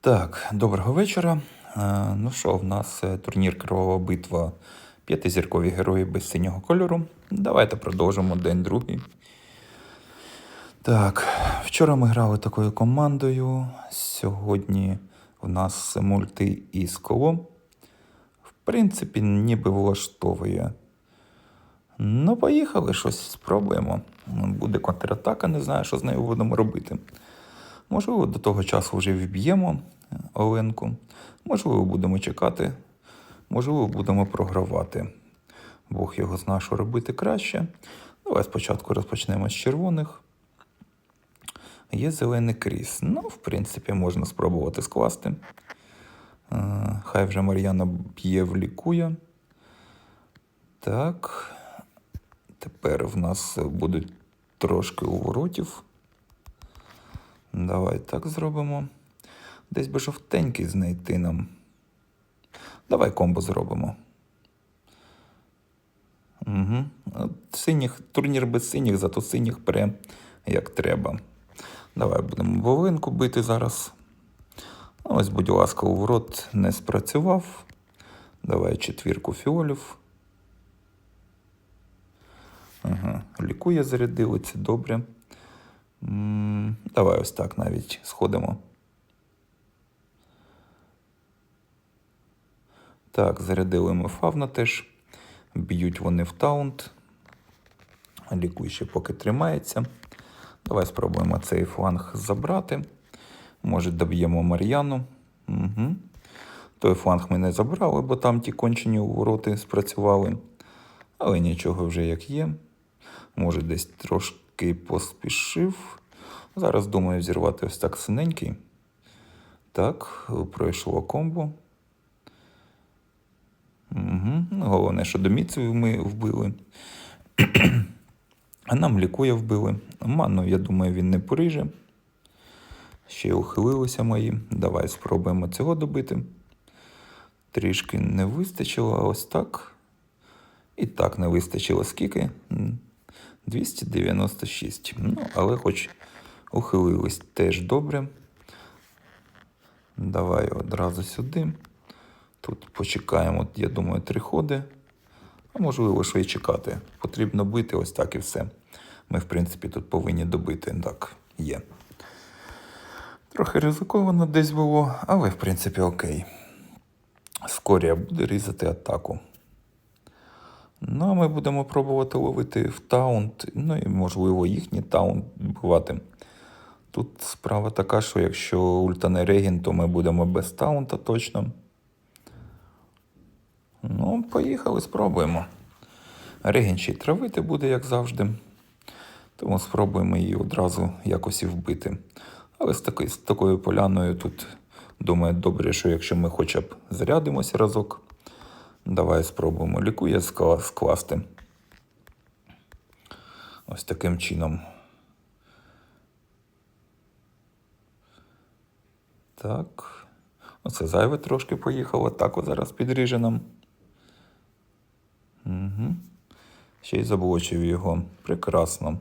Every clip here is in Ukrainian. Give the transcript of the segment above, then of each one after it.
Так, доброго вечора. Е, Ну що, в нас е, турнір Кривава битва п'ятизіркові герої без синього кольору. Давайте продовжимо день другий. Так, вчора ми грали такою командою. Сьогодні в нас мульти із. В принципі, ніби влаштовує. Ну, поїхали, щось спробуємо. Буде контратака, не знаю, що з нею будемо робити. Можливо, до того часу вже вб'ємо е, Оленку. Можливо, будемо чекати. Можливо, будемо програвати. Бог його зна, що робити краще. Давай спочатку розпочнемо з червоних. Є зелений кріс. Ну, в принципі, можна спробувати скласти. Е, Хай вже Мар'яна б'є влікує. Так. Тепер в нас будуть трошки уворотів. Давай так зробимо. Десь би жовтенький знайти нам. Давай комбо зробимо. Угу. Синіх, турнір без синіх, зато синіх пере як треба. Давай будемо волинку бити зараз. Ось, будь ласка, уворот не спрацював. Давай четвірку фіолів. Ага. Лікує зарядили, це добре. М, Давай ось так навіть сходимо. Так, зарядили ми фавна теж. Б'ють вони в таунт. Лікуй ще поки тримається. Давай спробуємо цей фланг забрати. Може, доб'ємо Мар'яну. Угу. Той фланг ми не забрали, бо там ті кончені увороти спрацювали. Але нічого вже як є. Може, десь трошки поспішив. Зараз думаю зірвати ось так синенький. Так, пройшло комбо. Угу. Головне, що доміців ми вбили. А нам лікує вбили. Ману, я думаю, він не пориже. Ще ухилилися мої. Давай спробуємо цього добити. Трішки не вистачило, а ось так. І так не вистачило скільки? 296. Ну, але хоч ухилились теж добре. Давай одразу сюди. Тут почекаємо, я думаю, три ходи. А можливо, що й чекати. Потрібно бити ось так і все. Ми, в принципі, тут повинні добити. Так, є. Трохи ризиковано десь було, але в принципі окей. Скорія буде різати атаку. Ну, а ми будемо пробувати ловити в таунт, ну і, можливо, їхній таунт бувати. Тут справа така, що якщо ультане Регін, то ми будемо без таунта точно. Ну, поїхали, спробуємо. Регін ще й травити буде, як завжди. Тому спробуємо її одразу якось і вбити. Але з, такою, з такою поляною тут, думаю, добре, що якщо ми хоча б зарядимося разок. Давай спробуємо лікує скласти. Ось таким чином. Так. Оце зайве трошки поїхало. Так от зараз підріже нам. Угу. Ще й заблочив його. Прекрасно.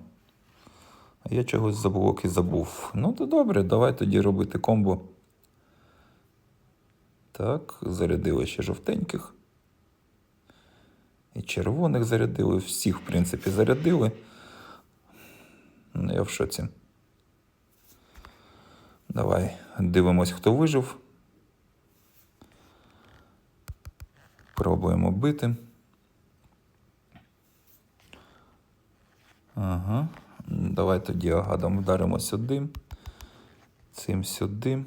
А я чогось заблок і забув. Ну, то добре, давай тоді робити комбо. Так, зарядили ще жовтеньких. І червоних зарядили, всіх, в принципі, зарядили. Ну, я в шоці. Давай дивимось, хто вижив. Пробуємо бити. Ага. Давай тоді агадом вдаримо сюди. Цим сюди.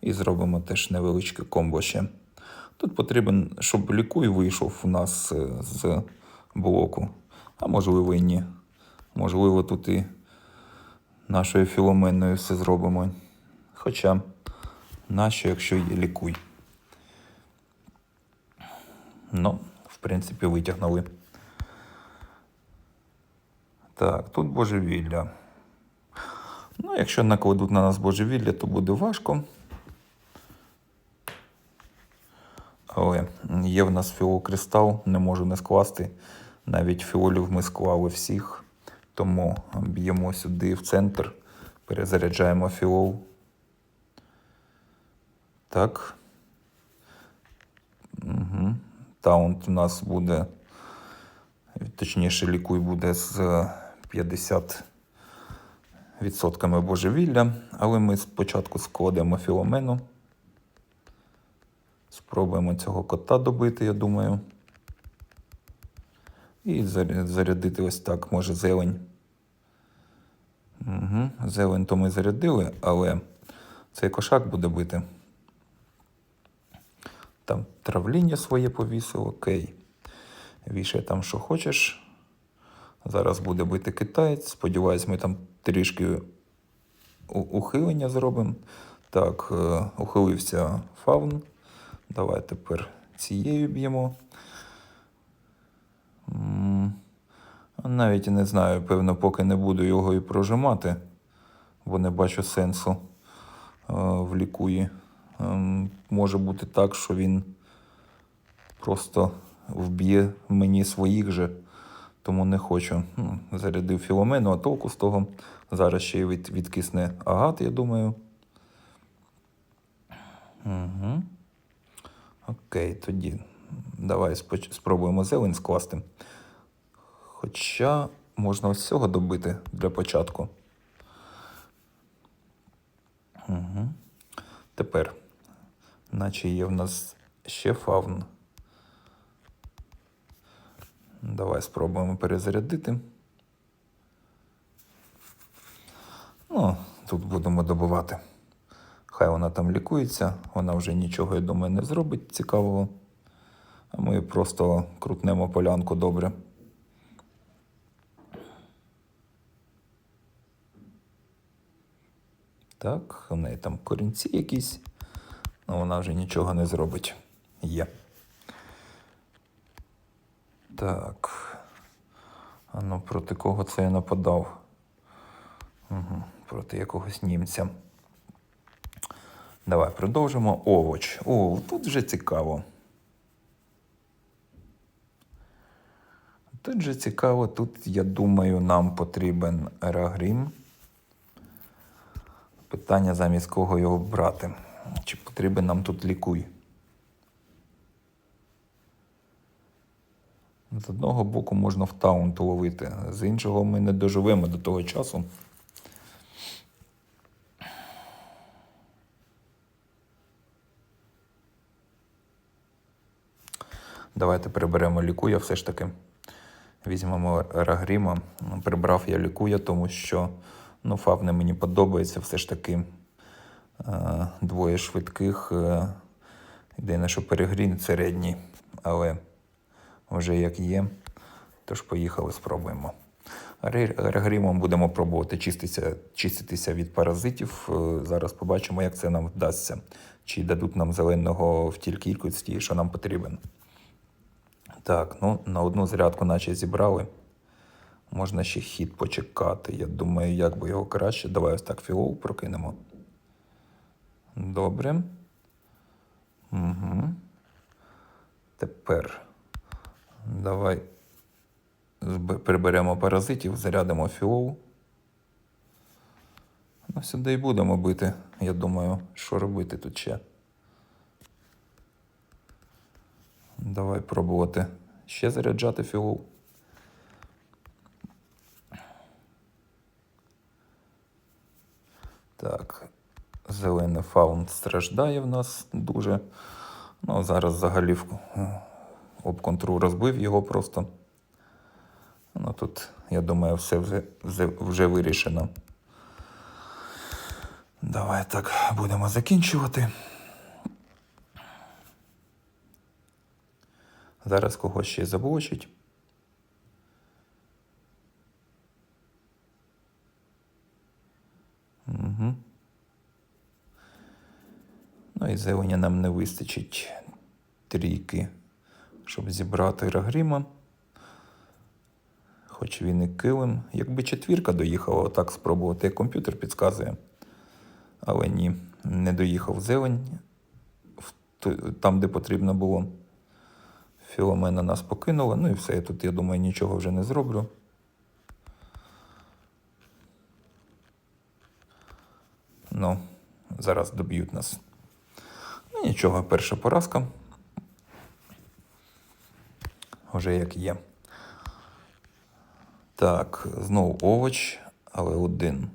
І зробимо теж невеличке комбо ще. Тут потрібен, щоб лікуй вийшов у нас е, з блоку. А можливо і ні. Можливо, тут і нашою філоменою все зробимо. Хоча, нащо, якщо є лікуй. Ну, в принципі, витягнули. Так, тут божевілля. Ну, якщо накладуть на нас божевілля, то буде важко. Але є в нас філокристал, не можу не скласти. Навіть фіолів ми склали всіх. Тому б'ємо сюди в центр Перезаряджаємо філоу. Так. Угу. Таунт у нас буде, точніше, лікуй буде з 50 відсотками божевілля, але ми спочатку складемо філомену. Спробуємо цього кота добити, я думаю. І зарядити ось так, може, зелень. Угу. Зелень то ми зарядили, але цей кошак буде бити. Там травління своє повісив, окей. Вішай там, що хочеш. Зараз буде бити китаєць. Сподіваюсь, ми там трішки ухилення зробимо. Так, е, ухилився фаун. Давай тепер цією б'ємо. Навіть і не знаю, певно, поки не буду його і прожимати, бо не бачу сенсу е, в лікуї. Ем, Може бути так, що він просто вб'є мені своїх же, тому не хочу. Ну, Зарядив філомену, а толку з того. Зараз ще й від, відкисне агат, я думаю. Угу. Окей, тоді давай спробуємо зелень скласти. Хоча можна ось цього добити для початку. Угу. Тепер, наче є в нас ще фавн. Давай спробуємо перезарядити. Ну, тут будемо добивати. Хай вона там лікується, вона вже нічого, я думаю, не зробить цікавого. А ми просто крутнемо полянку добре. Так, у неї там корінці якісь. Ну, вона вже нічого не зробить. Є. Так. А ну проти кого це я нападав? Угу. Проти якогось німця. Давай продовжимо. Овоч. О, тут вже цікаво. Тут же цікаво, тут, я думаю, нам потрібен Ерагрім. Питання, замість кого його брати. Чи потрібен нам тут лікуй? З одного боку можна в таунт ловити, з іншого ми не доживемо до того часу. Давайте приберемо лікуя все ж таки. Візьмемо Рагріма. Прибрав я лікуя, тому що ну, фавни мені подобається все ж таки. Е, двоє швидких. Е, єдине, що перегрін середній, але вже як є. Тож поїхали, спробуємо. Ре- Регрімом будемо пробувати чиститися, чиститися від паразитів. Е, Зараз побачимо, як це нам вдасться. Чи дадуть нам зеленого в тій кількості, що нам потрібен. Так, ну на одну зарядку наче зібрали. Можна ще хід почекати. Я думаю, як би його краще. Давай ось так філоу прокинемо. Добре. Угу. Тепер давай приберемо паразитів, зарядимо філоу. Ну, сюди і будемо бити. Я думаю, що робити тут ще. Давай пробувати ще заряджати філоу. Так, зелений фаун страждає в нас дуже. Ну, зараз взагалі об контру розбив його просто. Ну, тут, я думаю, все вже, вже вирішено. Давай так будемо закінчувати. Зараз когось ще заблочить. Угу. Ну і зелені нам не вистачить трійки, щоб зібрати Рагріма. Хоч він і килим. Якби четвірка доїхала, отак спробувати, як комп'ютер підказує. Але ні, не доїхав зелень там, де потрібно було. Філомена нас покинула. Ну і все. Я тут, я думаю, нічого вже не зроблю. зараз доб'ють нас. Ну нічого, перша поразка. Уже як є. Так, знову овоч, але один.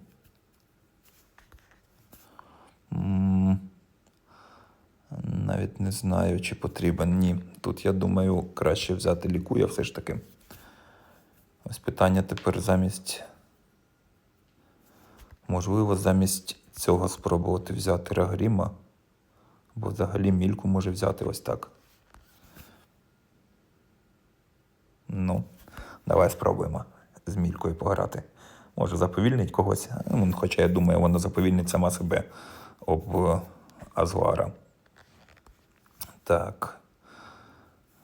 М, Навіть не знаю, чи потрібен. Ні. Тут, я думаю, краще взяти лікує все ж таки. Ось питання тепер замість. Можливо, замість цього спробувати взяти Рагріма. Бо взагалі мільку може взяти ось так. Ну, давай спробуємо з мількою пограти. Може заповільнить когось. Ну, Хоча я думаю, воно заповільнить сама себе об е, Азуара. Так.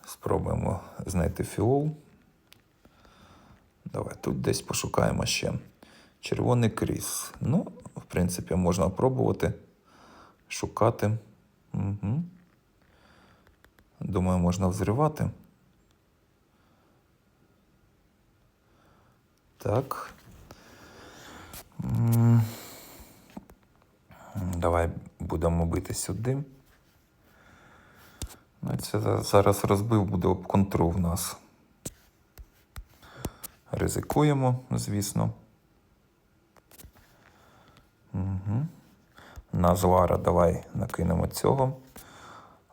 Спробуємо знайти фіол. Давай тут десь пошукаємо ще. Червоний кріс. Ну, в принципі, можна пробувати шукати. Угу. Думаю, можна взривати. Так. Давай будемо бити сюди. Ну, це зараз розбив буде об контру в нас. Ризикуємо, звісно. Угу. На Злара давай накинемо цього.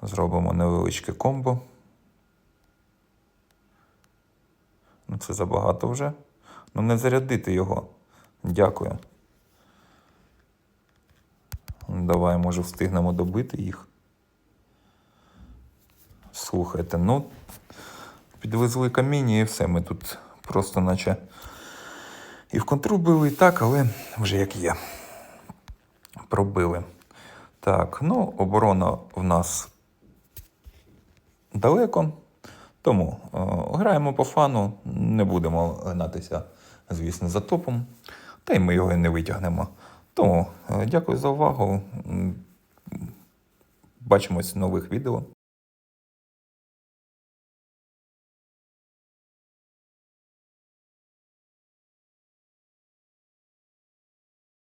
Зробимо невеличке комбо. Ну, це забагато вже. Ну, не зарядити його. Дякую. Давай, може, встигнемо добити їх. Слухайте, ну, підвезли каміння і все. Ми тут просто наче і в контру били, і так, але вже як є. Пробили. Так, ну, оборона в нас далеко. Тому е, граємо по фану, не будемо гнатися, звісно, за топом, та й ми його і не витягнемо. Тому е, дякую за увагу. Бачимось в нових відео.